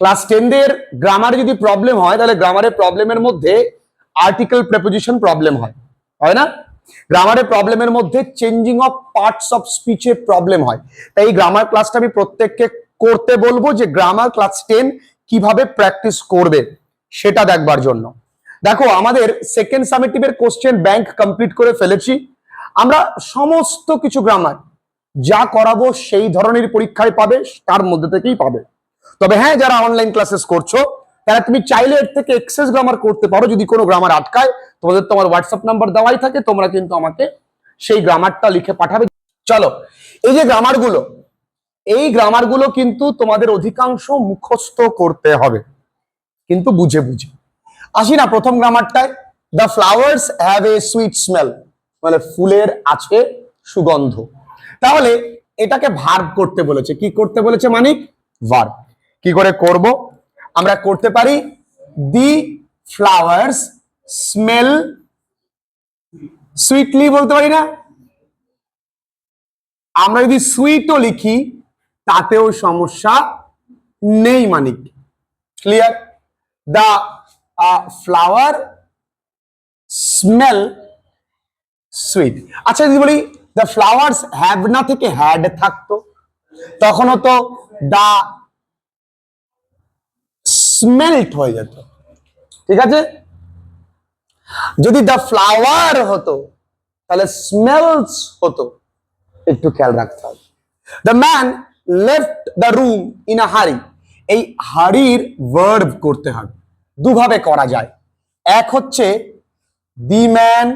Class টেনদের গ্রামারে যদি problem হয়, তাহলে গ্রামারের প্রবলেমের মধ্যে আর্টিকেল প্রেপোজিশন প্রবলেম হয়। হয় না? গ্রামারের প্রবলেমের মধ্যে চেঞ্জিং অফ পার্টস অফ স্পিচে প্রবলেম হয়। তাই এই গ্রামার ক্লাসটা আমি প্রত্যেককে করতে বলব যে গ্রামার ক্লাস টেন কীভাবে প্র্যাকটিস করবে, সেটা দেখবার জন্য। দেখো, আমাদের সেকেন্ড সামেটিভের কোশ্চেন ব্যাংক কমপ্লিট করে ফেলেছি। আমরা সমস্ত কিছু গ্রামার যা করাবো সেই ধরনের পরীক্ষায় পাবে, তার মধ্যে থেকেই পাবে। তবে হ্যাঁ যারা অনলাইন ক্লাসেস করছ, তারা তুমি চাইলে এর থেকে এক্সেস গ্রামার করতে পারো যদি কোনো গ্রামার আটকায়। তোমাদের তোমার হোয়াটসঅ্যাপ নাম্বার দেওয়াই থাকে, তোমরা কিন্তু আমাকে সেই গ্রামারটা লিখে পাঠাবে। চলো, এই যে গ্রামারগুলো এই গ্রামারগুলো কিন্তু তোমাদের অধিকাংশ মুখস্থ করতে হবে। কিন্তু বুঝে বুঝে। আসি না প্রথম গ্রামারটায় the flowers have a sweet smell মানে ফুলের আছে সুগন্ধ। তাহলে এটাকে ভার্ব করতে বলেছে। কি করতে বলেছে মানিক? ভার্ব কি করে করব? আমরা করতে পারি দি ফ্লাওয়ার্স স্মেল সুইটলি বলতে পারি না? আমরা যদি সুইটও লিখি, তাতেও সমস্যা নেই Manik. Clear the flower smell sweet আচ্ছা যদি বলি দ্য ফ্লাওয়ার্স হ্যাভ না থেকে হ্যাড থাকতো, তখনও তো দা স্মেল্ট হয়ে যেত। ঠিক আছে? যদি দ্য ফ্লাওয়ার হতো, তাহলে স্মেলস হতো। একটু খেয়াল রাখতে হবে। The man left the room in a hurry এই হারির ভার্ব করতে হবে। দুভাবে করা যায়। এক হচ্ছে the man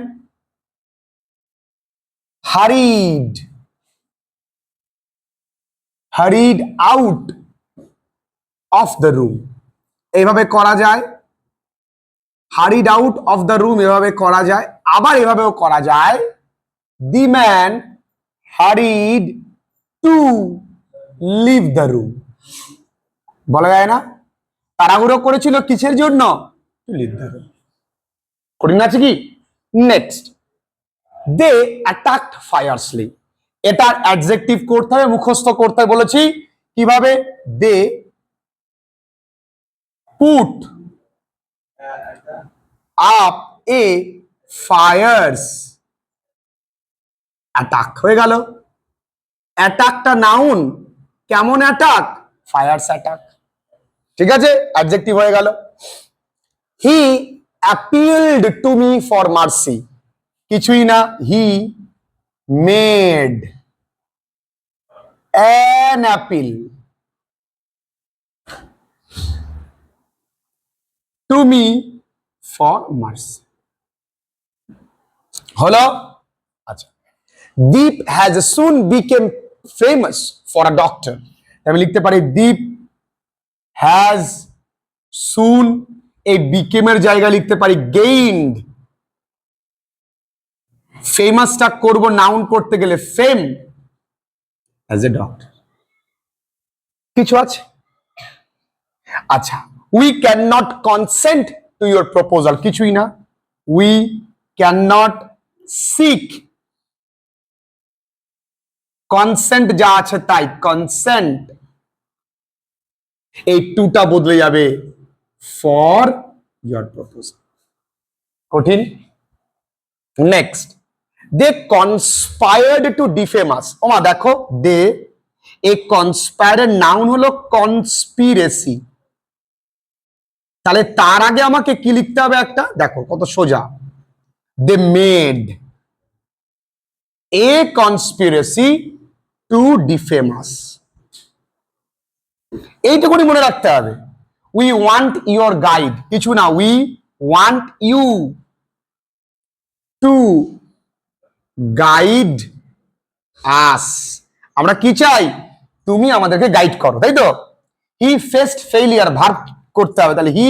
hurried hurried out of the room এইভাবে করা যায়। Hurried out of the room এভাবে করা যায়। আবার এভাবেও করা যায়। The man hurried to leave the room বলা যায় না? তাড়াহুড়ো করেছিল কিসের জন্য? লিভ দ্য রুম কঠিন আছে কি? নেক্সট দে অ্যাটাকড ফায়ারসলি এটার অ্যাডজেক্টিভ করতে হবে, মুখস্থ করতে বলেছি, কীভাবে? They put up a fierce. Attack হয়ে গেল। অ্যাটাকটা নাউন। কেমন অ্যাটাক? Fierce attack. ঠিক আছে? অ্যাডজেক্টিভ হয়ে গেল। He appealed to me for mercy. কিছুই না। He made. An appeal. To me for mercy হলো আচ্ছা Deep has soon become famous for a doctor আমি লিখতে পারি দীপ হ্যাজ সুন এই বিকেমের জায়গায় লিখতে পারি গেইন্ড ফেমাসটা করব নাউন করতে গেলে ফেম অ্যাজ এ ডক্টর কিছু আছে? আচ্ছা we can not consent to your proposal কিছুই না we can not seek consent যা আছে তাই। কনসেন্ট এই টুটা বদলে যাবে ফর ইয়োর প্রপোজাল কঠিন। Next they conspired to defame us ওমা, দেখো দে এ কনস্পায়ারের নাউন হলো কনস্পিরেসি তাহলে তার আগে আমাকে কি লিখতে হবে একটা? দেখো, কত সোজা। They made a conspiracy to defame us এইটুকুনি মনে রাখতে হবে। উই ওয়ান্ট ইউর গাইড কিছু না we want you to guide us আমরা কি চাই? তুমি আমাদেরকে গাইড করো, তাই তো? হি ফেস্ট ফেইলিয়ার ভার্ব করতে হবে, তাহলে হি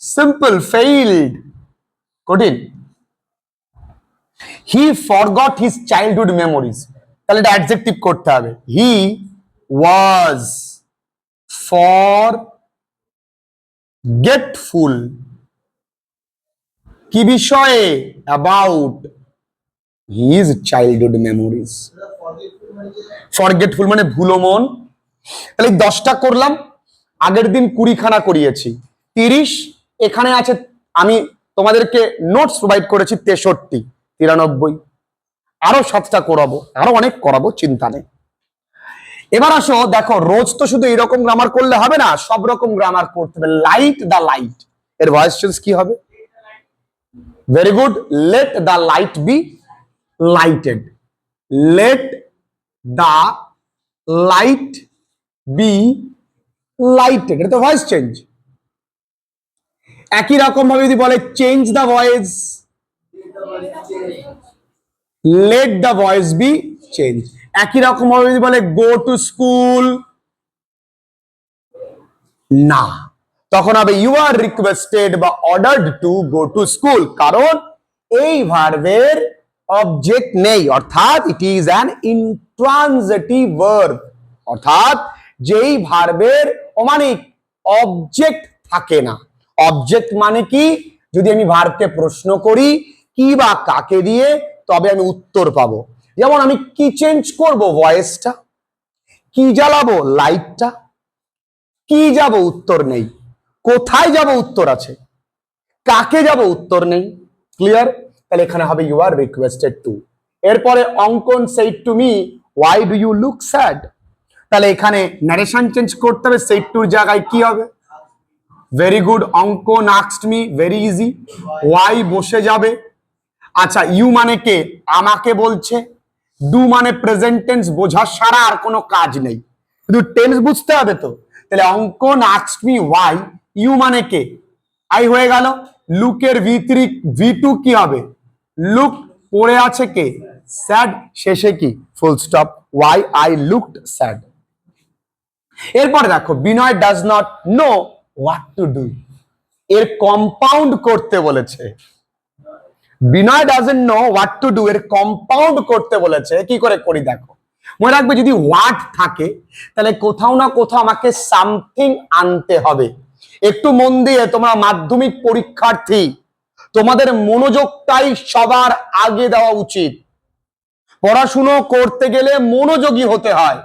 সিম্পল ফেইল্ড কঠিন। He forgot his childhood memories তাহলে এটা অ্যাডজেক্টিভ করতে হবে। হি ওয়াজ ফর গেটফুল কি বিষয়ে? About his childhood memories forgetful মানে ভুলো মন। তাহলে দশটা করলাম। আগের দিন কুড়িখানা করিয়েছি। তিরিশ, এখানে আছে, আমি তোমাদেরকে নোটস প্রোভাইড করেছি তেষট্টি, তিরানব্বই। আরও সাতটা করাবো, আরও অনেক করাবো, চিন্তা নেই। এবার আসো, দেখো, রোজ তো শুধু এরকম গ্রামার করলে হবে না, সব রকম গ্রামার করতে হবে। লাইট দ্য লাইটের ভয়েস চেঞ্জ কি হবে? Very good let the light be lighted let the light be lighted এটা তো ভয়েস চেঞ্জ একই রকম ভাবে যদি বলে change the voice let the voice be change একই রকম ভাবে যদি বলে গো টু স্কুল না। তখন হবে ইউ আর রিকোয়েস্টেড বা ordered to go to school কারণ এই ভার্বের অবজেক্ট নেই। অর্থাৎ it is an intransitive verb অর্থাৎ যেই ভার্বের অমানিক অবজেক্ট থাকে না। অবজেক্ট মানে কি? যদি আমি ভার্বকে প্রশ্ন করি, কি বা কাকে দিয়ে, তবে আমি উত্তর পাবো। যেমন আমি কি চেঞ্জ করব ভয়েসটা কি জ্বালাবো লাইটটা কি যাব উত্তর নেই। কোথায় যাব উত্তর আছে? কাকে যাব উত্তর নেই? ক্লিয়ার তাহলে এখানে হবে ইউ আর রিকোয়েস্টেড টু এরপরে Ankan said to me why do you look sad তাহলে এখানে ন্যারেশন চেঞ্জ করতে হবে সেইট টুর জায়গায় কি হবে? ভেরি গুড অঙ্কন আক্সড মি ভেরি ইজি ওয়াই বসে যাবে। আচ্ছা ইউ মানে কে? আমাকে বলছে। ডু মানে প্রেজেন্ট টেন্স বোঝার সারা আর কোনো কাজ নেই। শুধু টেন্স বুঝতে হবে তো। তাহলে অঙ্কন আক্সড মি ওয়াই ইউ মানে কে? আই হয়ে গেল। লুকের ভি ভি টু কি হবে? লুক পড়ে আছে কে? স্যাড শেষে কি? Full stop why I looked sad এরপরে দেখো, Binoy does not know what to do এর কম্পাউন্ড করতে বলেছে। Binoy doesn't know what to do এর কম্পাউন্ড করতে বলেছে। কি করে করি দেখো। মনে রাখবে, যদি হোয়াট থাকে, তাহলে কোথাও না কোথাও আমাকে সামথিং আনতে হবে। একটু মন দিয়ে তোমরা মাধ্যমিক পরীক্ষার্থী, তোমাদের মনোযোগটাই সবার আগে দেওয়া উচিত। পড়াশুনো করতে গেলে মনোযোগী হতে হয়।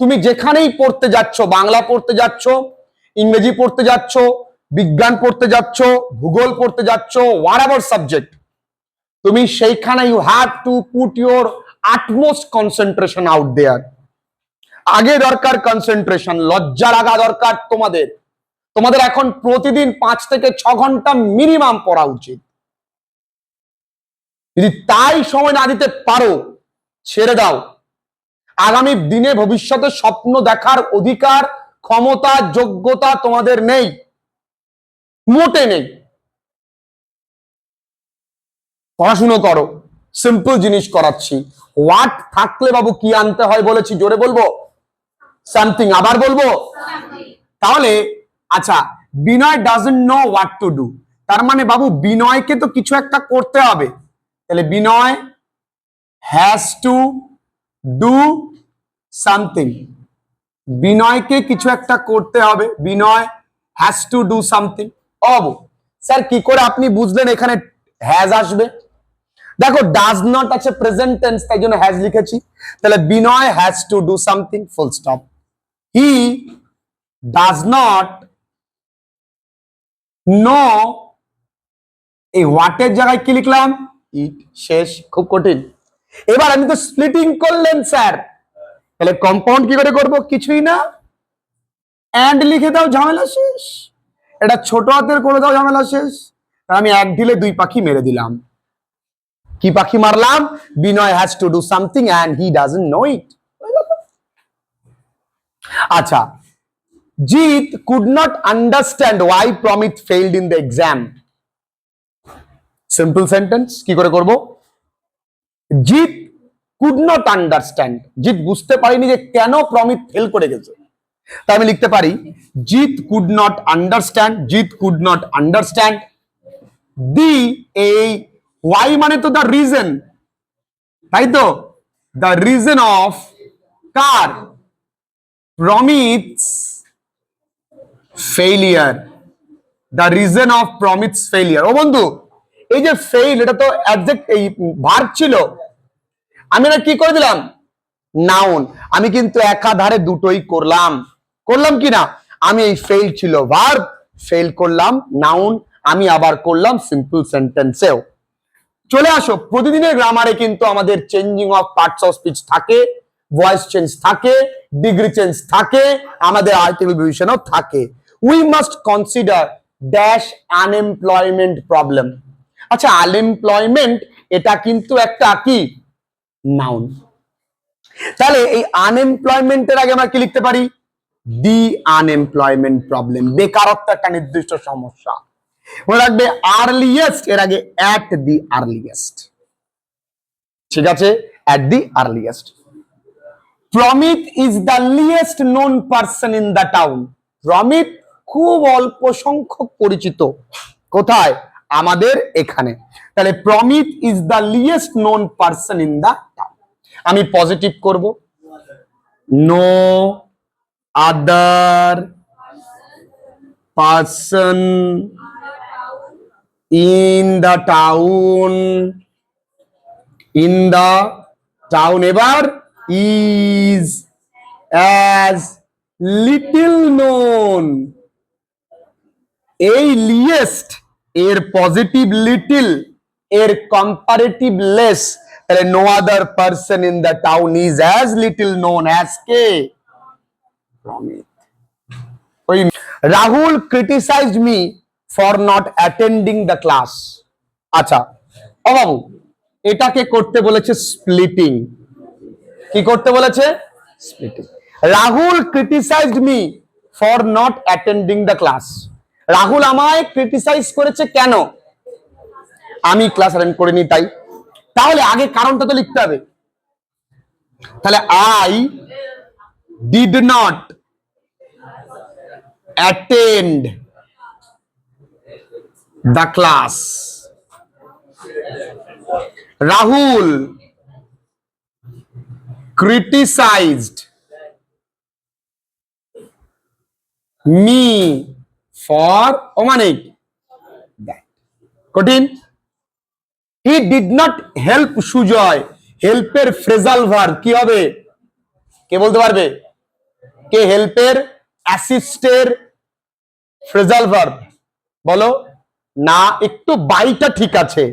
তুমি যেখানেই পড়তে যাচ্ছ, বাংলা পড়তে যাচ্ছ, ইংরেজি পড়তে যাচ্ছ, বিজ্ঞান পড়তে যাচ্ছ, ভূগোল পড়তে যাচ্ছ ওয়ার এভার সাবজেক্ট তুমি সেইখানে you have to put your utmost concentration out there আগে দরকার কনসেন্ট্রেশন লজ্জা লাগা দরকার তোমাদের। তোমাদের এখন প্রতিদিন পাঁচ থেকে ছ ঘণ্টা মিনিমাম পড়া উচিত। যদি তাই সময় না দিতে পারো, ছেড়ে দাও। আগামী দিনে ভবিষ্যতে স্বপ্ন দেখার অধিকার ক্ষমতা যোগ্যতা তোমাদের নেই। মোটে নেই। পড়াশুনো করো সিম্পল জিনিস করাচ্ছি। হোয়াট থাকলে বাবু কি আনতে হয় বলেছি জোরে বলব? সামথিং আবার বলব? তাহলে আচ্ছা Binoy doesn't know what to do তার মানে বাবু বিনয়কে তো কিছু একটা করতে হবে। তাহলে Binoy has to do something বিনয়কে কিছু একটা করতে হবে। Binoy has to do something of, sir, কি করে আপনি বুঝলেন এখানে হ্যাজ আসবে? দেখো ডাজ নট আছে প্রেজেন্ট টেন্স তাই জন্য হ্যাজ লিখেছি। তাহলে Binoy has to do something full stop he does not know এই হোয়াটের জায়গায় কি লিখলাম? ইট শেষ, খুব কঠিন। এবার আমি তো স্প্লিটিং করলেন, স্যার। তাহলে কম্পাউন্ড কি করে করব? কিছুই না। অ্যান্ড লিখে দাও, ঝামেলা শেষ। এটা ছোট হাতের করে দাও, ঝামেলা শেষ। আমি এক ঢিলে দুই পাখি মেরে দিলাম। কি পাখি মারলাম? Binoy has to do something and he doesn't know it আচ্ছা Jit could not understand why Pramit failed in the exam simple sentence কি করে করব? Jit could not understand Jit বুঝতে পারিনি যে কেন প্রমিত ফেল করে গেছে। তাই আমি লিখতে পারি, Jit could not understand Jit could not understand the এই ওয়াই মানে তো দ্য রিজন তাই তো? The reason of car? Pramit's failure the reason of Pramit's failure ও বন্ধু এই যে ফেইল এটা তো অ্যাবজেক্ট এই ভার্ব ছিল। আমি না কি করে দিলাম? নাউন আমি কিন্তু একাধারে দুটোই করলাম। করলাম কি না? আমি এই ফেল ছিল ভার্ব ফেল করলাম নাউন আমি আবার করলাম সিম্পল সেন্টেন্সেও চলে আসো, প্রতিদিনের গ্রামারে কিন্তু আমাদের changing of parts of speech থাকে ভয়েস চেঞ্জ থাকে ডিগ্রি চেঞ্জ থাকে, আমাদের আর্টিকেল ডিভিশনও থাকে। We must consider dash unemployment problem আচ্ছা আনএমপ্লয়মেন্ট এটা কিন্তু একটা কি? নাউন তাহলে এই আনএমপ্লয়মেন্টের আগে আমরা কি লিখতে পারি? দি আনএমপ্লয়মেন্ট প্রবলেম বেকারত্ব একটা নির্দিষ্ট সমস্যা। মনে রাখবে আর্লিয়েস্ট এর আগে অ্যাট দি আর্লিয়েস্ট ঠিক আছে? At the earliest Pramit is the least known person in the town Pramit খুব অল্প সংখ্যক পরিচিত। কোথায়? আমাদের এখানে। তাহলে Pramit is the least known person in the town আমি পজিটিভ করব। No other person in the town in the town এবার ইজ অ্যাজ লিটিল নোন এই লিয়েস্ট এর পজিটিভ লিটিল এর কম্পারেটিভ লেস তাহলে no other person in the town is as little known as কে ওই Rahul criticize me for not attending the class আচ্ছা ও বাবু, এটাকে করতে বলেছে স্প্লিটিং কি করতে বলেছে? Splitting Rahul criticized me for not attending the class Rahul আমায় ক্রিটিসাইজ করেছে কেন? আমি ক্লাস অ্যাটেন্ড করিনি, তাই। তাহলে আগে কারণটা তো লিখতে হবে। তাহলে I did not attend the class Rahul criticized me for ও মানে কঠিন। He did not help Sujoy. হেল্পের phrasal ভার কি হবে? কে বলতে পারবে? কে হেল্পের অ্যাসিস্টের ফ্রেজাল ভার বলো। না, একটু বাইটা ঠিক আছে।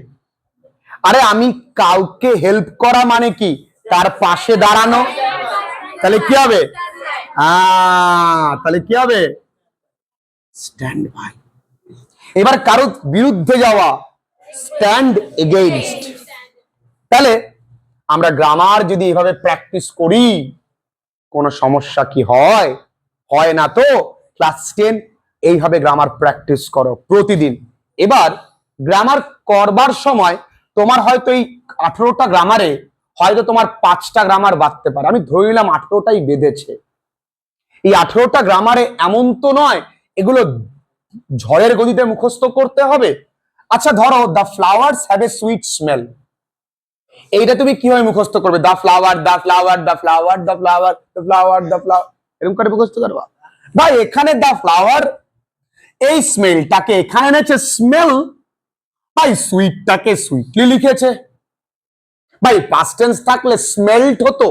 আরে, আমি কাউকে হেল্প করা মানে কি? তার পাশে দাঁড়ানো। তাহলে কি হবে? তাহলে কি হবে? স্ট্যান্ড বাই এবার কারও বিরুদ্ধে যাওয়া স্ট্যান্ড এগেইনস্ট তাহলে আমরা গ্রামার যদি এভাবে প্র্যাকটিস করি, কোনো সমস্যা কি হয়? হয় না তো? ক্লাস টেন এইভাবে গ্রামার প্র্যাকটিস করো প্রতিদিন। এবার গ্রামার করবার সময় তোমার হয়তো এই আঠেরোটা গ্রামারে হয়তো তোমার পাঁচটা গ্রামার বাঁধতে পারে। আমি ধরে নিলাম আঠেরোটাই বেঁধেছে। এই আঠেরোটা গ্রামারে এমন তো নয় ঝড়ের গতিতে মুখস্থ করতে হবে। আচ্ছা ধরো the flowers have a sweet smell এইটা তুমি কীভাবে মুখস্থ করবে? The flower the flower the flower the flower the flower the flower এরকম করে মুখস্থ করবা? ভাই, এখানে দ্য ফ্লাওয়ার এই স্মেলটাকে এখানে এনেছে স্মেল ভাই সুইটটাকে সুইটলি লিখেছে। ভাই পাস্ট টেন্স থাকলে স্মেলড হতো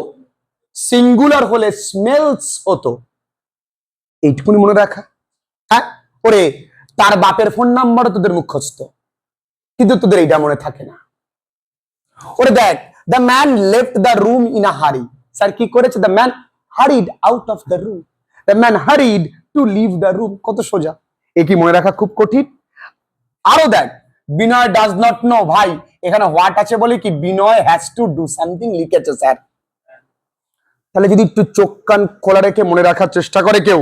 সিঙ্গুলার হলে স্মেলস হতো। এইটুকুনি মনে রাখা। হ্যাঁ? ওরে, তার বাপের ফোন নাম্বারও তোদের মুখস্থ। কিন্তু তোদের মনে থাকে না। ওরে দেখ the man left the room in a hurry sir, কি করেছে? The man hurried out of the room the man hurried to leave the room কত সোজা। এ কি মনে রাখা খুব কঠিন? আরও দেখ, বিনয় ডাজ নট নো ভাই, এখানে হোয়াট আছে বলে কি Binoy has to do something লিখেছে, স্যার। তাহলে যদি একটু চোখ কান খোলা রেখে মনে রাখার চেষ্টা করে কেউ।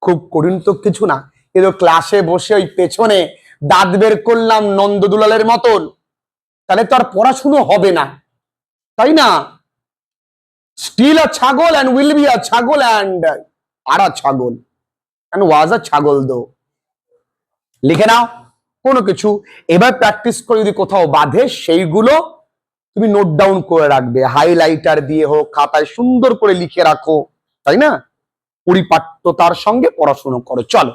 খুব কঠিন তো কিছু না। কিন্তু ক্লাসে বসে ওই পেছনে দাঁত বের করলাম নন্দদুলালের মতন। তাহলে তো আর পড়াশুনো হবে না। তাই না? স্টিল আ ছাগল অ্যান্ড উইল বি আ ছাগল অ্যান্ড আর ছাগল। অ্যান্ড ওয়াজ আ ছাগল দো লিখে নাও। কোনো কিছু। এবার প্র্যাকটিস করে যদি কোথাও বাঁধে, সেইগুলো তুমি নোট ডাউন করে রাখবে। হাইলাইটার দিয়ে হোক, খাতায় সুন্দর করে লিখে রাখো। তাই না? পরিপাট্যতার সঙ্গে পড়াশুনো করো। চলো।